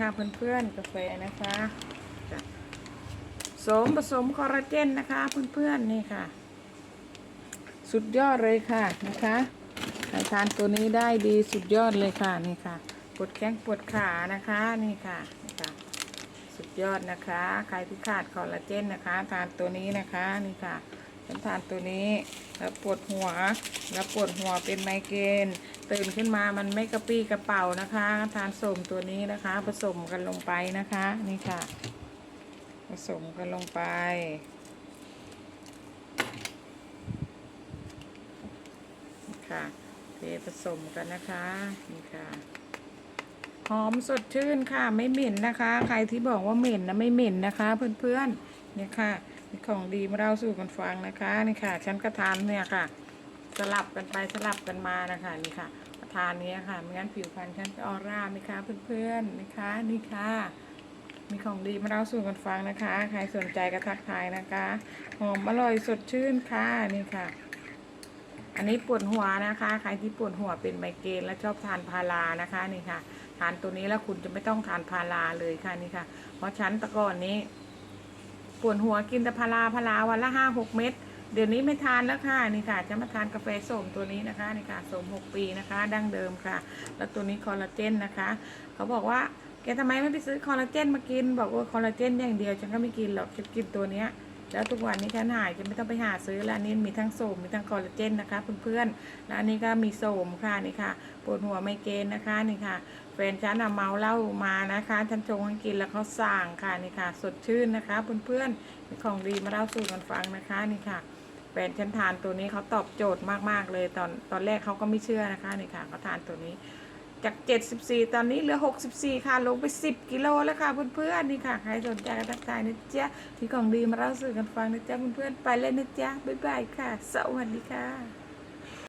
ค่ะเพื่อนๆกาแฟนะคะสมผสมคอลลาเจนนะคะเพื่อนๆนี่ค่ะ สุดยอดเลยค่ะนะคะใครทานตัวนี้ได้ดีสุดยอดเลยค่ะนี่ค่ะปวดแข้งปวดขานะคะนี่ค่ะนี่ค่ะ สุดยอดนะคะ ใครที่ขาดคอลลาเจนนะคะ ทานตัวนี้นะคะนี่ค่ะฉันทานตัวนี้แล้วปวดหัวแล้วปวดหัวเป็นไมเกรน ตื่นขึ้นมามันไม่กระปี้กระเป๋านะคะ ทานสมตัวนี้นะคะ ผสมกันลงไปนะคะ นี่ค่ะ ผสมกันลงไป ค่ะเทผสมกันนะคะ นี่ค่ะหอมสดชื่นค่ะไม่เหม็นนะคะ ใครที่บอกว่าเหม็นนะไม่เหม็นนะคะ เพื่อนๆเนี่ยค่ะของดีมาเล่าสู่กันฟังนะคะนี่ค่ะ ฉันก็ทานเนี่ยค่ะ สลับกันไปสลับกันมานะคะนี่ค่ะประทานนี้ค่ะไม่งั้นผิวพรรณฉันจะออร่าไหมคะเพื่อนๆนะคะนี่ค่ะ มีของดีมาเล่าสู่กันฟังนะคะ ใครสนใจก็ทักทายนะคะ หอมอร่อยสดชื่นค่ะนี่ค่ะ อันนี้ปวดหัวนะคะ ใครที่ปวดหัวเป็นไมเกรนและชอบทานพารานะคะนี่ค่ะ ทานตัวนี้แล้วคุณจะไม่ต้องทานพาราเลยค่ะนี่ค่ะ เพราะฉันตะก่อนนี้ ปวดหัวกินแต่พาราพาราวันละห้าหกเม็ด เดี๋ยวนี้ไม่ทานแล้วค่ะนี่ค่ะ จะมาทานกาแฟส้มตัวนี้นะคะนี่ค่ะส้มหกปีนะคะ ดั้งเดิมค่ะ แล้วตัวนี้คอลลาเจนนะคะ เขาบอกว่าแกทำไมไม่ไปซื้อคอลลาเจนมากิน บอกว่าคอลลาเจนอย่างเดียวฉันก็ไม่กินหรอกฉันกินตัวเนี้ยแล้วทุกวันนี้ฉันหายจะไม่ต้องไปหาซื้อแล้วนนี้มีทั้งโสมมีทั้งคอลลาเจนนะคะเพื่อนๆแล้วอันนี้ก็มีโสมค่ะนี่ค่ะปวดหัวไมเกรนนะคะนี่ค่ะแฟนฉันอะเมาเหล้ามานะคะฉันชงให้กินแล้วเขาสั่งค่ะนี่ค่ะ สดชื่นนะคะเพื่อนๆของดีมาเล่าสู่กันฟังนะคะนี่ค่ะ แฟนฉันทานตัวนี้เขาตอบโจทย์มาก ๆ เลยตอนตอนแรกเขาก็ไม่เชื่อนะคะนี่ค่ะเขาทานตัวนี้ จาก 74 ตอนนี้เหลือ 64 ค่ะลงไป 10 กิโลแล้วค่ะเพื่อนๆนี่ค่ะใครสนใจก็ทักทายนะจ๊ะที่ของดีมาเล่าสื่อกันฟังนะจ๊ะเพื่อนๆไปเลยนะจ๊ะบ๊ายบายค่ะ สวัสดีค่ะ